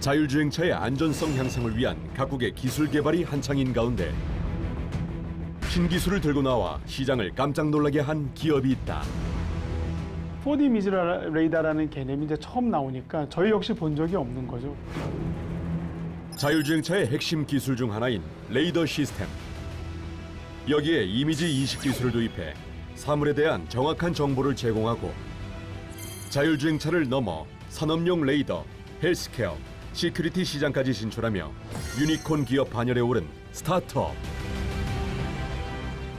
자율주행차의 안전성 향상을 위한 각국의 기술 개발이 한창인 가운데 신기술을 들고 나와 시장을 깜짝 놀라게 한 기업이 있다. 4D 이미지 레이더라는 개념이 이제 처음 나오니까 저희 역시 본 적이 없는 거죠. 자율주행차의 핵심 기술 중 하나인 레이더 시스템. 여기에 이미지 인식 기술을 도입해 사물에 대한 정확한 정보를 제공하고 자율주행차를 넘어 산업용 레이더, 헬스케어, 시큐리티 시장까지 진출하며 유니콘 기업 반열에 오른 스타트업.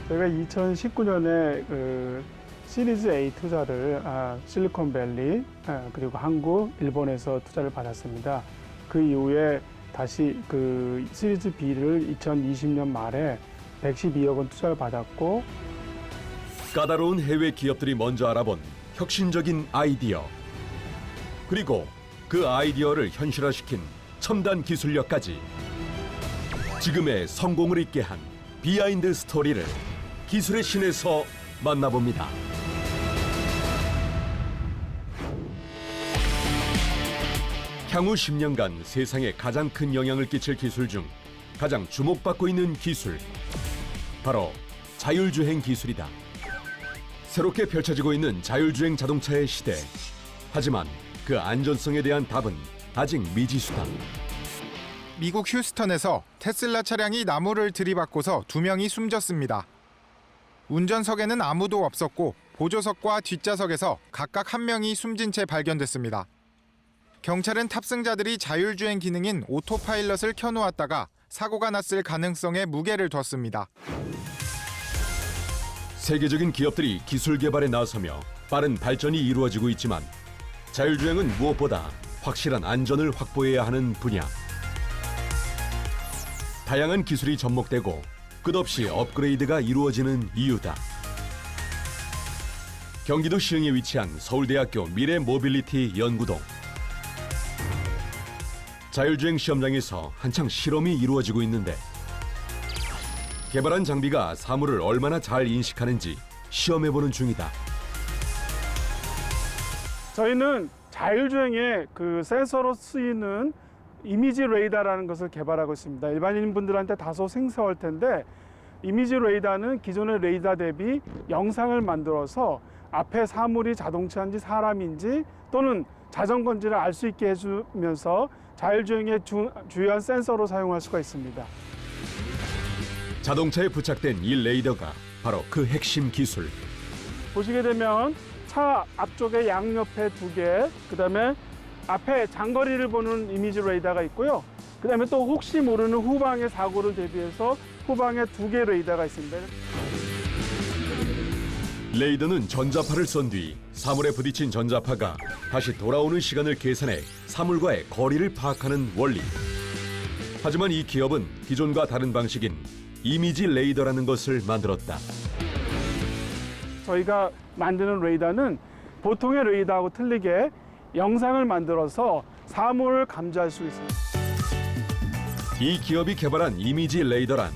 저희가 2019년에 그 시리즈 A 투자를 아, 실리콘밸리 아, 그리고 한국, 일본에서 투자를 받았습니다. 그 이후에 다시 그 시리즈 B를 2020년 말에 112억 원 투자를 받았고 까다로운 해외 기업들이 먼저 알아본 혁신적인 아이디어. 그리고 그 아이디어를 현실화시킨 첨단 기술력까지 지금의 성공을 있게 한 비하인드 스토리를 기술의 신에서 만나봅니다. 향후 10년간 세상에 가장 큰 영향을 끼칠 기술 중 가장 주목받고 있는 기술 바로 자율주행 기술이다. 새롭게 펼쳐지고 있는 자율주행 자동차의 시대. 하지만 그 안전성에 대한 답은 아직 미지수다. 미국 휴스턴에서 테슬라 차량이 나무를 들이받고서 두 명이 숨졌습니다. 운전석에는 아무도 없었고 보조석과 뒷좌석에서 각각 한 명이 숨진 채 발견됐습니다. 경찰은 탑승자들이 자율주행 기능인 오토파일럿을 켜놓았다가 사고가 났을 가능성에 무게를 뒀습니다. 세계적인 기업들이 기술 개발에 나서며 빠른 발전이 이루어지고 있지만 자율주행은 무엇보다 확실한 안전을 확보해야 하는 분야. 다양한 기술이 접목되고 끝없이 업그레이드가 이루어지는 이유다. 경기도 시흥에 위치한 서울대학교 미래 모빌리티 연구동. 자율주행 시험장에서 한창 실험이 이루어지고 있는데 개발한 장비가 사물을 얼마나 잘 인식하는지 시험해보는 중이다. 저희는 자율주행에 그 센서로 쓰이는 이미지 레이더라는 것을 개발하고 있습니다. 일반인 분들한테 다소 생소할 텐데 이미지 레이더는 기존의 레이더 대비 영상을 만들어서 앞에 사물이 자동차인지 사람인지 또는 자전거인지를 알 수 있게 해주면서 자율주행의 주, 주요한 센서로 사용할 수가 있습니다. 자동차에 부착된 이 레이더가 바로 그 핵심 기술. 보시게 되면 차 앞쪽에 양옆에 두 개, 그 다음에 앞에 장거리를 보는 이미지 레이더가 있고요. 그 다음에 또 혹시 모르는 후방의 사고를 대비해서 후방에 두 개 레이더가 있습니다. 레이더는 전자파를 쏜 뒤 사물에 부딪힌 전자파가 다시 돌아오는 시간을 계산해 사물과의 거리를 파악하는 원리. 하지만 이 기업은 기존과 다른 방식인 이미지 레이더라는 것을 만들었다. 저희가 만드는 레이더는 보통의 레이더하고 틀리게 영상을 만들어서 사물을 감지할 수 있습니다. 이 기업이 개발한 이미지 레이더란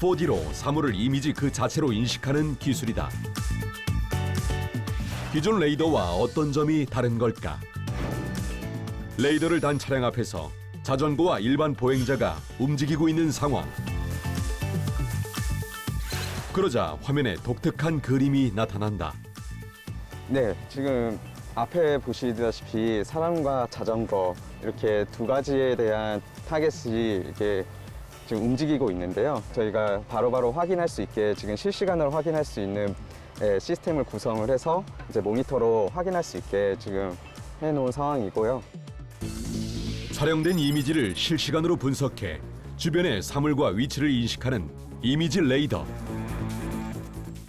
4D로 사물을 이미지 그 자체로 인식하는 기술이다. 기존 레이더와 어떤 점이 다른 걸까? 레이더를 단 차량 앞에서 자전거와 일반 보행자가 움직이고 있는 상황. 그러자 화면에 독특한 그림이 나타난다. 네, 지금 앞에 보시다시피 사람과 자전거 이렇게 두 가지에 대한 타겟이 이렇게 지금 움직이고 있는데요. 저희가 바로바로 확인할 수 있게 지금 실시간으로 확인할 수 있는 예, 시스템을 구성을 해서 이제 모니터로 확인할 수 있게 지금 해놓은 상황이고요. 촬영된 이미지를 실시간으로 분석해 주변의 사물과 위치를 인식하는 이미지 레이더.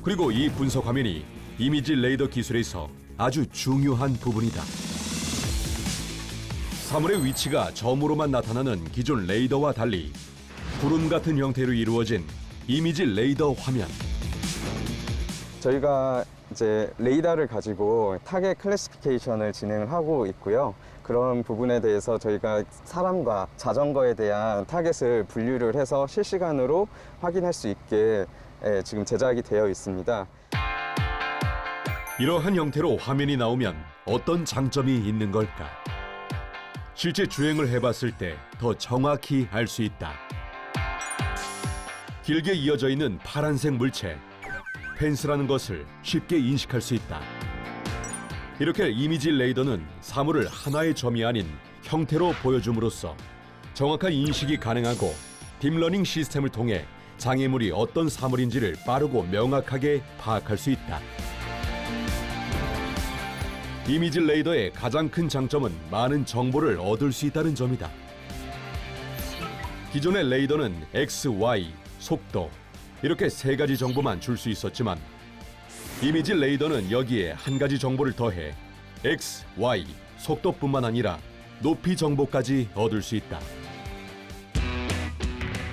그리고 이 분석 화면이 이미지 레이더 기술에서 아주 중요한 부분이다. 사물의 위치가 점으로만 나타나는 기존 레이더와 달리 구름 같은 형태로 이루어진 이미지 레이더 화면. 저희가 이제 레이더를 가지고 타겟 클래시피케이션을 진행을 하고 있고요. 그런 부분에 대해서 저희가 사람과 자전거에 대한 타겟을 분류를 해서 실시간으로 확인할 수 있게 예, 지금 제작이 되어 있습니다. 이러한 형태로 화면이 나오면 어떤 장점이 있는 걸까? 실제 주행을 해봤을 때 더 정확히 알 수 있다. 길게 이어져 있는 파란색 물체, 펜스라는 것을 쉽게 인식할 수 있다. 이렇게 이미지 레이더는 사물을 하나의 점이 아닌 형태로 보여줌으로써 정확한 인식이 가능하고 딥러닝 시스템을 통해 장애물이 어떤 사물인지를 빠르고 명확하게 파악할 수 있다. 이미지 레이더의 가장 큰 장점은 많은 정보를 얻을 수 있다는 점이다. 기존의 레이더는 X, Y, 속도 이렇게 세 가지 정보만 줄 수 있었지만 이미지 레이더는 여기에 한 가지 정보를 더해 X, Y, 속도뿐만 아니라 높이 정보까지 얻을 수 있다.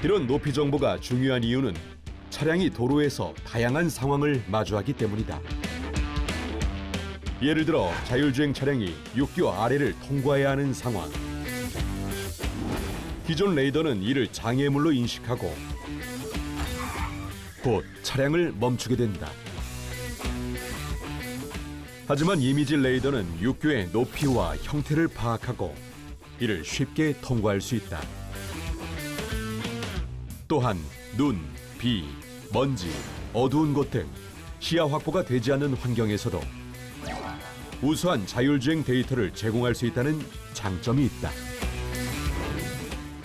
이런 높이 정보가 중요한 이유는 차량이 도로에서 다양한 상황을 마주하기 때문이다. 예를 들어 자율주행 차량이 6교 아래를 통과해야 하는 상황. 기존 레이더는 이를 장애물로 인식하고 곧 차량을 멈추게 된다. 하지만 이미지 레이더는 육교의 높이와 형태를 파악하고 이를 쉽게 통과할 수 있다. 또한 눈, 비, 먼지, 어두운 곳 등 시야 확보가 되지 않는 환경에서도 우수한 자율주행 데이터를 제공할 수 있다는 장점이 있다.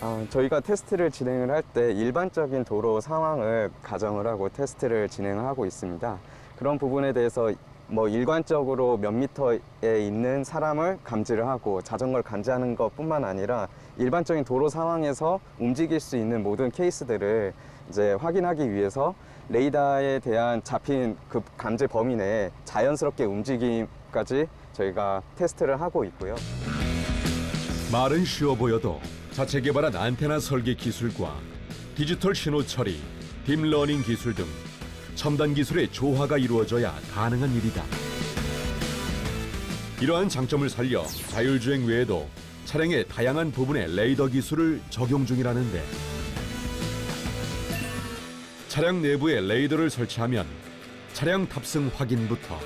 아, 저희가 테스트를 진행을 할 때 일반적인 도로 상황을 가정을 하고 테스트를 진행하고 있습니다. 그런 부분에 대해서 뭐 일관적으로 몇 미터에 있는 사람을 감지를 하고 자전거를 감지하는 것뿐만 아니라 일반적인 도로 상황에서 움직일 수 있는 모든 케이스들을 이제 확인하기 위해서 레이더에 대한 잡힌 그 감지 범위 내에 자연스럽게 움직임까지 저희가 테스트를 하고 있고요. 말은 쉬워 보여도 자체 개발한 안테나 설계 기술과 디지털 신호 처리, 딥러닝 기술 등 첨단 기술의 조화가 이루어져야 가능한 일이다. 이러한 장점을 살려 자율주행 외에도 차량의 다양한 부분에 레이더 기술을 적용 중이라는데 차량 내부에 레이더를 설치하면 차량 탑승 확인부터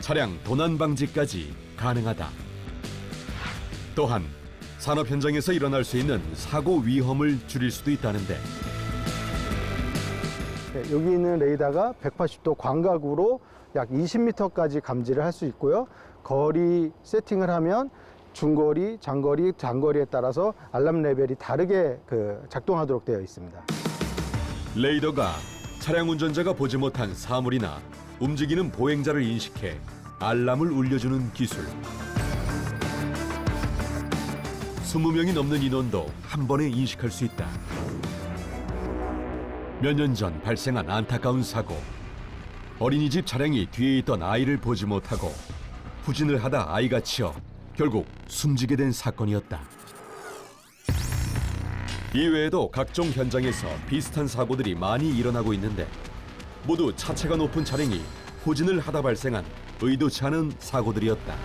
차량 도난 방지까지 가능하다. 또한 산업 현장에서 일어날 수 있는 사고 위험을 줄일 수도 있다는데 네, 여기 있는 레이더가 180도 광각으로 약 20m까지 감지를 할 수 있고요. 거리 세팅을 하면 중거리, 장거리, 장거리에 따라서 알람 레벨이 다르게 그 작동하도록 되어 있습니다. 레이더가 차량 운전자가 보지 못한 사물이나 움직이는 보행자를 인식해 알람을 울려주는 기술. 20명이 넘는 인원도 한 번에 인식할 수 있다. 몇 년 전 발생한 안타까운 사고. 어린이집 차량이 뒤에 있던 아이를 보지 못하고 후진을 하다 아이가 치여 결국 숨지게 된 사건이었다. 이외에도 각종 현장에서 비슷한 사고들이 많이 일어나고 있는데 모두 차체가 높은 차량이 후진을 하다 발생한 의도치 않은 사고들이었다.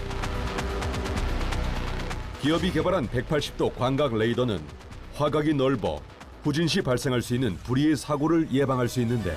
기업이 개발한 180도 광각 레이더는 화각이 넓어 후진 시 발생할 수 있는 불의의 사고를 예방할 수 있는데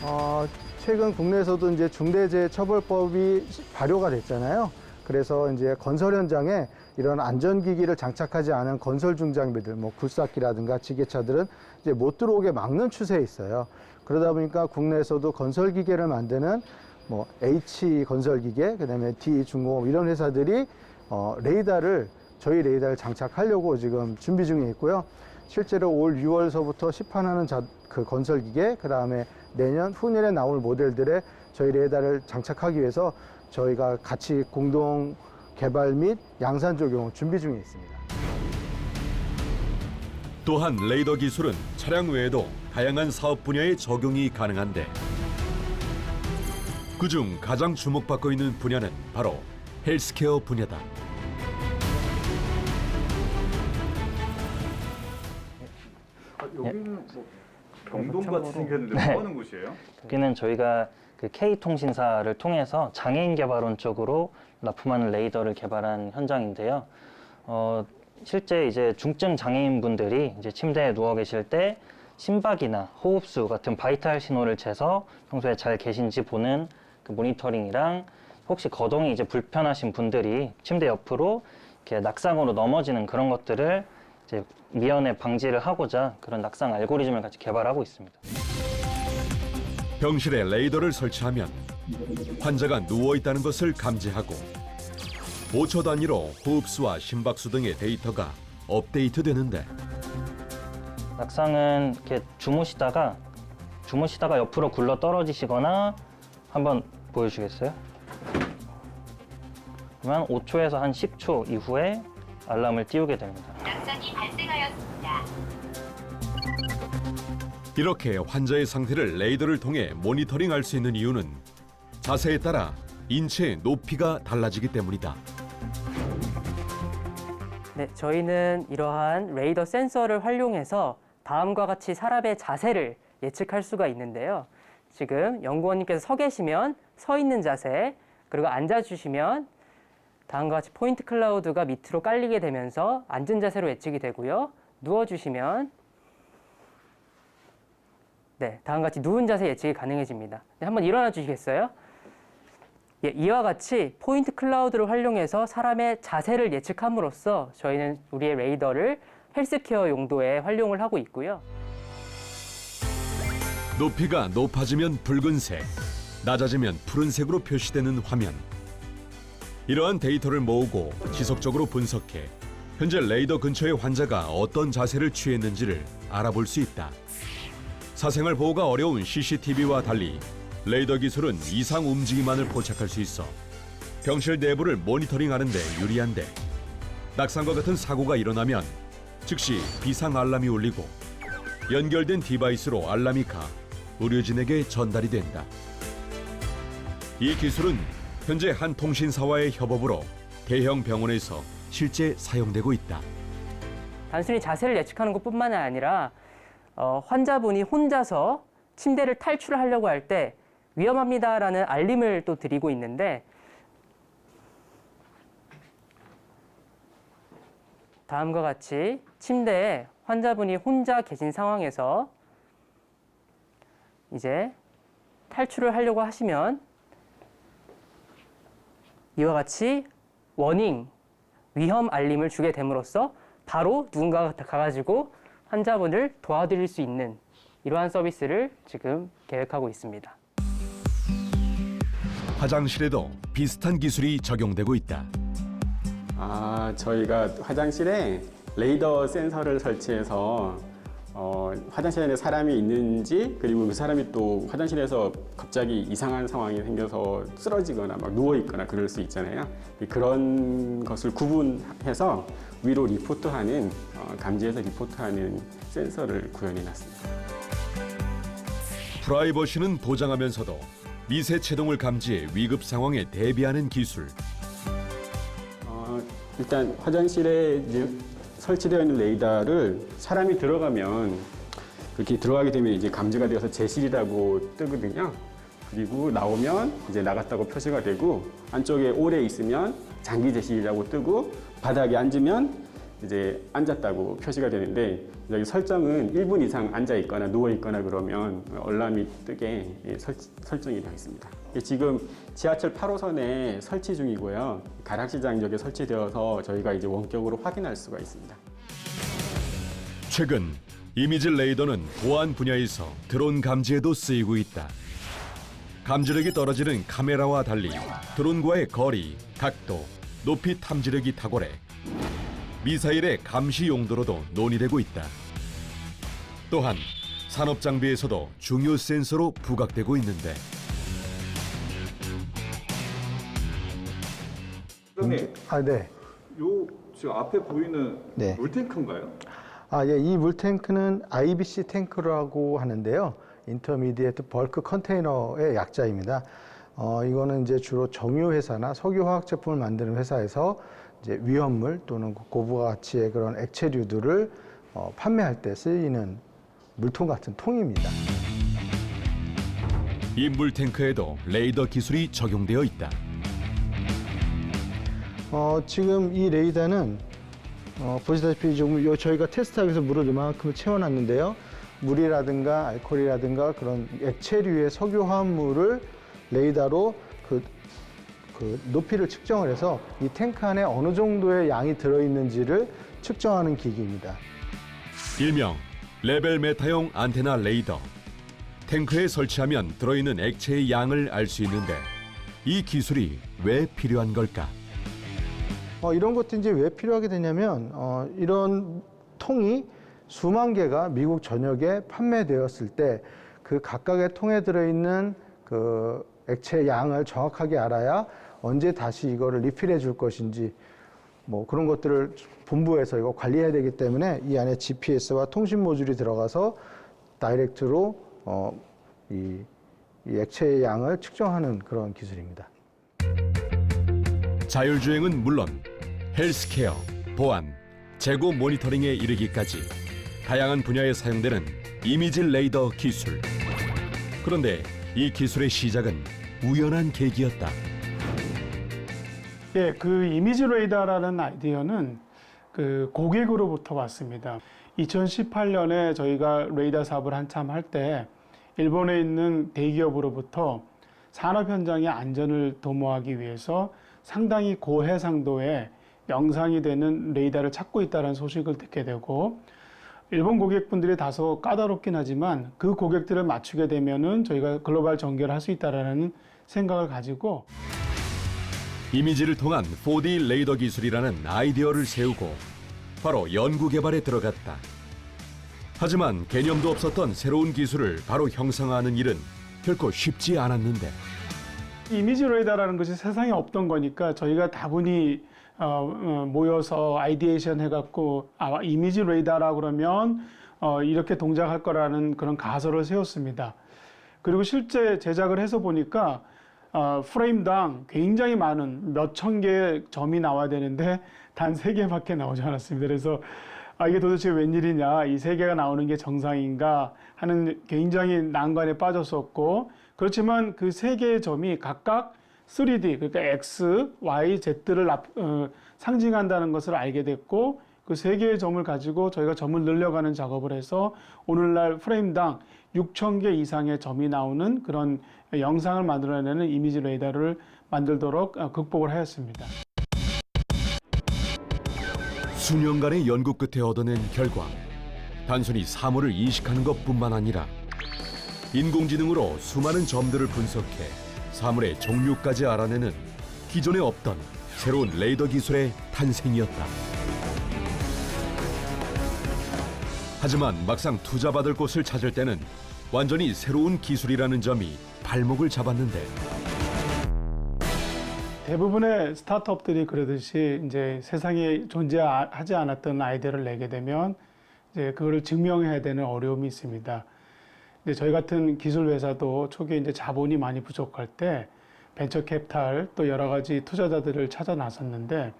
어, 최근 국내에서도 이제 중대재해처벌법이 발효가 됐잖아요. 그래서 이제 건설 현장에 이런 안전기기를 장착하지 않은 건설 중장비들, 뭐 굴삭기라든가 지게차들은 이제 못 들어오게 막는 추세에 있어요. 그러다 보니까 국내에서도 건설 기계를 만드는 뭐 H 건설 기계, 그 다음에 D 중공업 이런 회사들이 어, 레이더를 저희 레이더를 장착하려고 지금 준비 중에 있고요. 실제로 올 6월서부터 시판하는 자, 그 건설 기계, 그 다음에 내년 후년에 나올 모델들에 저희 레이더를 장착하기 위해서 저희가 같이 공동 개발 및 양산 적용 준비 중에 있습니다. 또한 레이더 기술은 차량 외에도 다양한 사업 분야에 적용이 가능한데 그중 가장 주목받고 있는 분야는 바로 헬스케어 분야다. 여기는 뭐 병동 같이 생겼는데 네. 뭐 하는 곳이에요? 여기는 저희가 그 K통신사를 통해서 장애인 개발원 쪽으로 납품하는 레이더를 개발한 현장인데요. 어, 실제 이제 중증 장애인 분들이 이제 침대에 누워 계실 때 심박이나 호흡수 같은 바이탈 신호를 재서 평소에 잘 계신지 보는 그 모니터링이랑 혹시 거동이 이제 불편하신 분들이 침대 옆으로 이렇게 낙상으로 넘어지는 그런 것들을 이제 미연에 방지를 하고자 그런 낙상 알고리즘을 같이 개발하고 있습니다. 병실에 레이더를 설치하면 환자가 누워 있다는 것을 감지하고 5초 단위로 호흡수와 심박수 등의 데이터가 업데이트되는데 낙상은 이렇게 주무시다가 주무시다가 옆으로 굴러 떨어지시거나 한번 보여주시겠어요? 그러면 5초에서 한 10초 이후에 알람을 띄우게 됩니다. 이렇게 환자의 상태를 레이더를 통해 모니터링할 수 있는 이유는 자세에 따라 인체의 높이가 달라지기 때문이다. 네, 저희는 이러한 레이더 센서를 활용해서 다음과 같이 사람의 자세를 예측할 수가 있는데요. 지금 연구원님께서 서 계시면 서 있는 자세, 그리고 앉아 주시면 다음과 같이 포인트 클라우드가 밑으로 깔리게 되면서 앉은 자세로 예측이 되고요. 누워 주시면 네, 다음과 같이 누운 자세 예측이 가능해집니다. 네, 한번 일어나 주시겠어요? 예, 이와 같이 포인트 클라우드를 활용해서 사람의 자세를 예측함으로써 저희는 우리의 레이더를 헬스케어 용도에 활용을 하고 있고요. 높이가 높아지면 붉은색, 낮아지면 푸른색으로 표시되는 화면. 이러한 데이터를 모으고 지속적으로 분석해 현재 레이더 근처의 환자가 어떤 자세를 취했는지를 알아볼 수 있다. 사생활 보호가 어려운 CCTV와 달리 레이더 기술은 이상 움직임만을 포착할 수 있어 병실 내부를 모니터링하는 데 유리한데 낙상과 같은 사고가 일어나면 즉시 비상 알람이 울리고 연결된 디바이스로 알람이 가 의료진에게 전달이 된다. 이 기술은 현재 한 통신사와의 협업으로 대형 병원에서 실제 사용되고 있다. 단순히 자세를 예측하는 것뿐만 아니라 어, 환자분이 혼자서 침대를 탈출하려고 할 때 위험합니다라는 알림을 또 드리고 있는데 다음과 같이 침대에 환자분이 혼자 계신 상황에서 이제 탈출을 하려고 하시면 이와 같이 워닝 위험 알림을 주게 됨으로써 바로 누군가가 가가지고 환자분을 도와드릴 수 있는 이러한 서비스를 지금 계획하고 있습니다. 화장실에도 비슷한 기술이 적용되고 있다. 아, 저희가 화장실에 레이더 센서를 설치해서 어, 화장실 안에 사람이 있는지 그리고 그 사람이 또 화장실에서 갑자기 이상한 상황이 생겨서 쓰러지거나 막 누워 있거나 그럴 수 있잖아요. 그런 것을 구분해서 위로 리포트하는 어, 감지해서 리포트하는 센서를 구현해 놨습니다. 프라이버시는 보장하면서도 미세 체동을 감지해 위급 상황에 대비하는 기술. 어, 일단 화장실에 설치되어 있는 레이더를 사람이 들어가면 그렇게 들어가게 되면 이제 감지가 되어서 제실이라고 뜨거든요. 그리고 나오면 이제 나갔다고 표시가 되고 안쪽에 오래 있으면 장기 제실이라고 뜨고 바닥에 앉으면 이제 앉았다고 표시가 되는데 여기 설정은 1분 이상 앉아 있거나 누워 있거나 그러면 알람이 뜨게 예, 설, 설정이 되어 있습니다. 지금 지하철 8호선에 설치 중이고요. 가락시장 역에 설치되어서 저희가 이제 원격으로 확인할 수가 있습니다. 최근 이미지 레이더는 보안 분야에서 드론 감지에도 쓰이고 있다. 감지력이 떨어지는 카메라와 달리 드론과의 거리, 각도, 높이 탐지력이 탁월해 미사일의 감시 용도로도 논의되고 있다. 또한 산업 장비에서도 중요 센서로 부각되고 있는데 그러면 아, 네. 요 지금 앞에 보이는 네. 물탱크인가요? 아, 예, 이 물탱크는 IBC 탱크라고 하는데요. 인터미디에이트 벌크 컨테이너의 약자입니다. 어, 이거는 이제 주로 정유 회사나 석유 화학 제품을 만드는 회사에서 이제 위험물 또는 고부가 가치의 그런 액체류들을 어, 판매할 때 쓰이는 물통 같은 통입니다. 이 물탱크에도 레이더 기술이 적용되어 있다. 어, 지금 이 레이더는 어, 보시다시피 지금 요 저희가 테스트하기 위해서 물을 이만큼 채워놨는데요. 물이라든가 알코올이라든가 그런 액체류의 석유 화합물을 레이더로 그그 높이를 측정을 해서 이 탱크 안에 어느 정도의 양이 들어있는지를 측정하는 기기입니다. 일명 레벨 메타용 안테나 레이더. 탱크에 설치하면 들어있는 액체의 양을 알 수 있는데 이 기술이 왜 필요한 걸까? 어, 이런 것도 이제 왜 필요하게 되냐면 어, 이런 통이 수만 개가 미국 전역에 판매되었을 때 그 각각의 통에 들어있는 그 액체 양을 정확하게 알아야 언제 다시 이거를 리필해 줄 것인지 뭐 그런 것들을 본부에서 이거 관리해야 되기 때문에 이 안에 GPS와 통신 모듈이 들어가서 다이렉트로 어, 이, 이 액체의 양을 측정하는 그런 기술입니다. 자율주행은 물론 헬스케어, 보안, 재고 모니터링에 이르기까지 다양한 분야에 사용되는 이미지 레이더 기술. 그런데 이 기술의 시작은 우연한 계기였다. 예, 그 이미지 레이더라는 아이디어는 그 고객으로부터 왔습니다. 2018년에 저희가 레이더 사업을 한참 할 때 일본에 있는 대기업으로부터 산업 현장의 안전을 도모하기 위해서 상당히 고해상도의 영상이 되는 레이더를 찾고 있다는 소식을 듣게 되고 일본 고객분들이 다소 까다롭긴 하지만 그 고객들을 맞추게 되면은 저희가 글로벌 전개를 할 수 있다라는 생각을 가지고 이미지를 통한 4D 레이더 기술이라는 아이디어를 세우고 바로 연구 개발에 들어갔다. 하지만 개념도 없었던 새로운 기술을 바로 형성하는 일은 결코 쉽지 않았는데 이미지 레이더라는 것이 세상에 없던 거니까 저희가 다분히 어, 어, 모여서 아이디에이션 해갖고 아, 이미지 레이더라 그러면 어, 이렇게 동작할 거라는 그런 가설을 세웠습니다. 그리고 실제 제작을 해서 보니까 어, 프레임당 굉장히 많은 몇 천 개의 점이 나와야 되는데 단 세 개밖에 나오지 않았습니다. 그래서 아, 이게 도대체 웬일이냐, 이 세 개가 나오는 게 정상인가 하는 굉장히 난관에 빠졌었고, 그렇지만 그 세 개의 점이 각각 3D, 그러니까 X, Y, Z를 납- 어, 상징한다는 것을 알게 됐고, 그 세 개의 점을 가지고 저희가 점을 늘려가는 작업을 해서 오늘날 프레임당 6천 개 이상의 점이 나오는 그런 영상을 만들어내는 이미지 레이더를 만들도록 어, 극복을 하였습니다. 수년간의 연구 끝에 얻어낸 결과 단순히 사물을 이식하는 것뿐만 아니라 인공지능으로 수많은 점들을 분석해 사물의 종류까지 알아내는 기존에 없던 새로운 레이더 기술의 탄생이었다. 하지만 막상 투자받을 곳을 찾을 때는 완전히 새로운 기술이라는 점이 발목을 잡았는데 대부분의 스타트업들이 그러듯이 이제 세상에 존재하지 않았던 아이디어를 내게 되면 이제 그거를 증명해야 되는 어려움이 있습니다. 근데 저희 같은 기술 회사도 초기에 이제 자본이 많이 부족할 때 벤처 캐피탈 또 여러 가지 투자자들을 찾아 나섰는데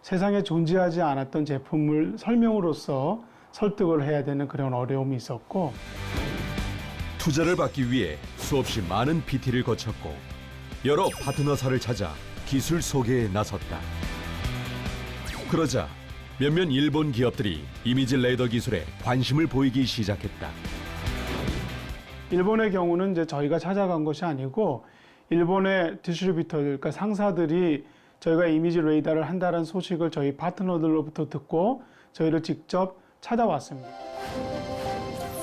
세상에 존재하지 않았던 제품을 설명으로써 설득을 해야 되는 그런 어려움이 있었고 투자를 받기 위해 수없이 많은 PT를 거쳤고 여러 파트너사를 찾아 기술 소개에 나섰다. 그러자 몇몇 일본 기업들이 이미지 레이더 기술에 관심을 보이기 시작했다. 일본의 경우는 이제 저희가 찾아간 것이 아니고 일본의 디스트리뷰터, 그러니까 상사들이 저희가 이미지 레이더를 한다는 소식을 저희 파트너들로부터 듣고 저희를 직접 찾아왔습니다.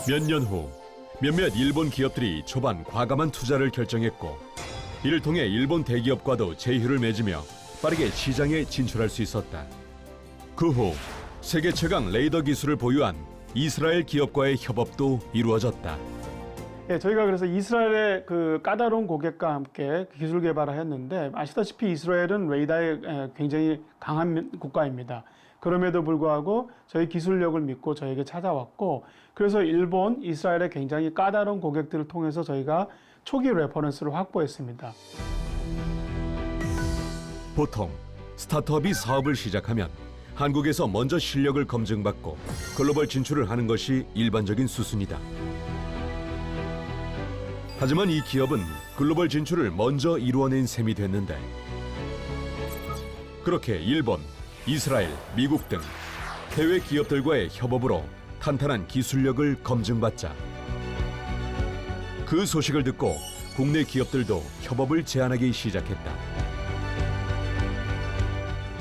몇 년 후 몇몇 일본 기업들이 초반 과감한 투자를 결정했고 이를 통해 일본 대기업과도 제휴를 맺으며 빠르게 시장에 진출할 수 있었다. 그 후 세계 최강 레이더 기술을 보유한 이스라엘 기업과의 협업도 이루어졌다. 예, 저희가 그래서 이스라엘의 그 까다로운 고객과 함께 기술 개발을 했는데 아시다시피 이스라엘은 레이더에 에, 굉장히 강한 국가입니다. 그럼에도 불구하고 저희 기술력을 믿고 저에게 찾아왔고 그래서 일본, 이스라엘의 굉장히 까다로운 고객들을 통해서 저희가 초기 레퍼런스를 확보했습니다. 보통 스타트업이 사업을 시작하면 한국에서 먼저 실력을 검증받고 글로벌 진출을 하는 것이 일반적인 수순이다. 하지만 이 기업은 글로벌 진출을 먼저 이루어낸 셈이 됐는데 그렇게 일본, 이스라엘, 미국 등 해외 기업들과의 협업으로 탄탄한 기술력을 검증받자 그 소식을 듣고 국내 기업들도 협업을 제안하기 시작했다.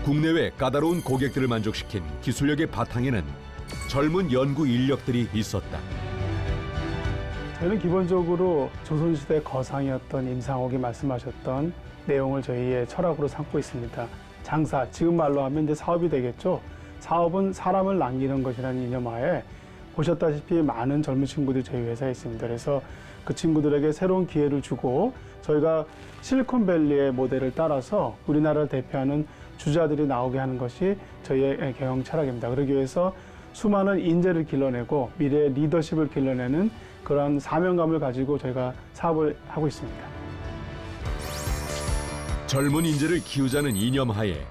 국내외 까다로운 고객들을 만족시킨 기술력의 바탕에는 젊은 연구 인력들이 있었다. 저희는 기본적으로 조선시대 거상이었던 임상옥이 말씀하셨던 내용을 저희의 철학으로 삼고 있습니다. 장사, 지금 말로 하면 이제 사업이 되겠죠. 사업은 사람을 남기는 것이라는 이념하에 보셨다시피 많은 젊은 친구들이 저희 회사에 있습니다. 그래서 그 친구들에게 새로운 기회를 주고 저희가 실리콘밸리의 모델을 따라서 우리나라를 대표하는 주자들이 나오게 하는 것이 저희의 경영 철학입니다. 그러기 위해서 수많은 인재를 길러내고 미래의 리더십을 길러내는 그런 사명감을 가지고 저희가 사업을 하고 있습니다. 젊은 인재를 키우자는 이념 하에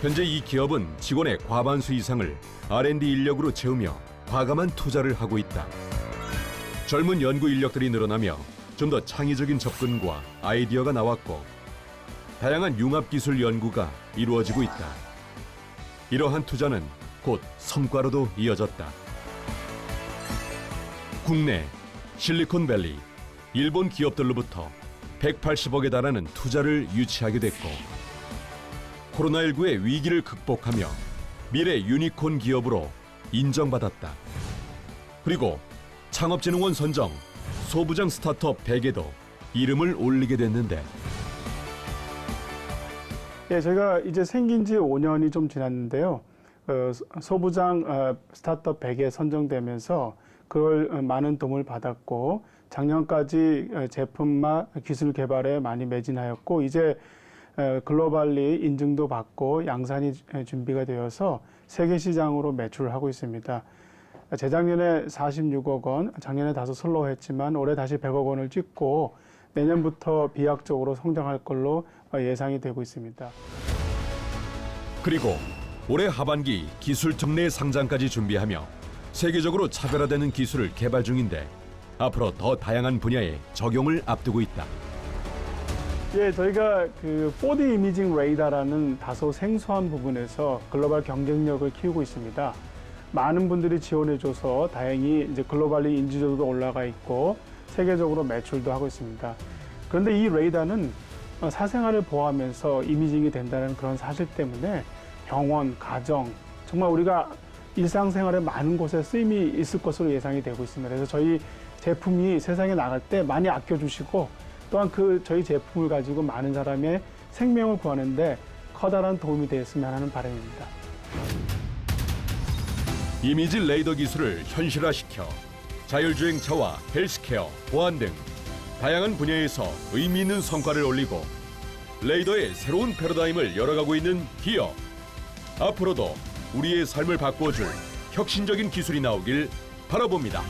현재 이 기업은 직원의 과반수 이상을 R&D 인력으로 채우며 과감한 투자를 하고 있다. 젊은 연구 인력들이 늘어나며 좀 더 창의적인 접근과 아이디어가 나왔고 다양한 융합 기술 연구가 이루어지고 있다. 이러한 투자는 곧 성과로도 이어졌다. 국내 실리콘밸리, 일본 기업들로부터 180억에 달하는 투자를 유치하게 됐고 코로나19의 위기를 극복하며 미래 유니콘 기업으로 인정받았다. 그리고 창업진흥원 선정 소부장 스타트업 100에도 이름을 올리게 됐는데 예, 저희가 이제 생긴 지 5년이 좀 지났는데요. 어, 소- 소부장 어, 스타트업 100에 선정되면서 그걸 어, 많은 도움을 받았고 작년까지 어, 제품과 기술 개발에 많이 매진하였고 이제 어, 글로벌리 인증도 받고 양산이 에, 준비가 되어서 세계 시장으로 매출을 하고 있습니다. 재작년에 46억 원, 작년에 다소 슬로우했지만 올해 다시 100억 원을 찍고 내년부터 비약적으로 성장할 걸로 어, 예상이 되고 있습니다. 그리고 올해 하반기 기술 특례 상장까지 준비하며 세계적으로 차별화되는 기술을 개발 중인데 앞으로 더 다양한 분야에 적용을 앞두고 있다. 예, 저희가 그 4D 이미징 레이더라는 다소 생소한 부분에서 글로벌 경쟁력을 키우고 있습니다. 많은 분들이 지원해줘서 다행히 이제 글로벌리 인지도도 올라가 있고 세계적으로 매출도 하고 있습니다. 그런데 이 레이더는 어, 사생활을 보호하면서 이미징이 된다는 그런 사실 때문에 병원, 가정, 정말 우리가 일상생활에 많은 곳에 쓰임이 있을 것으로 예상이 되고 있습니다. 그래서 저희 제품이 세상에 나갈 때 많이 아껴주시고 또한 그 저희 제품을 가지고 많은 사람의 생명을 구하는데 커다란 도움이 되었으면 하는 바람입니다. 이미지 레이더 기술을 현실화시켜 자율주행차와 헬스케어, 보안 등 다양한 분야에서 의미 있는 성과를 올리고 레이더의 새로운 패러다임을 열어가고 있는 기업. 앞으로도 우리의 삶을 바꿔줄 혁신적인 기술이 나오길 바라봅니다.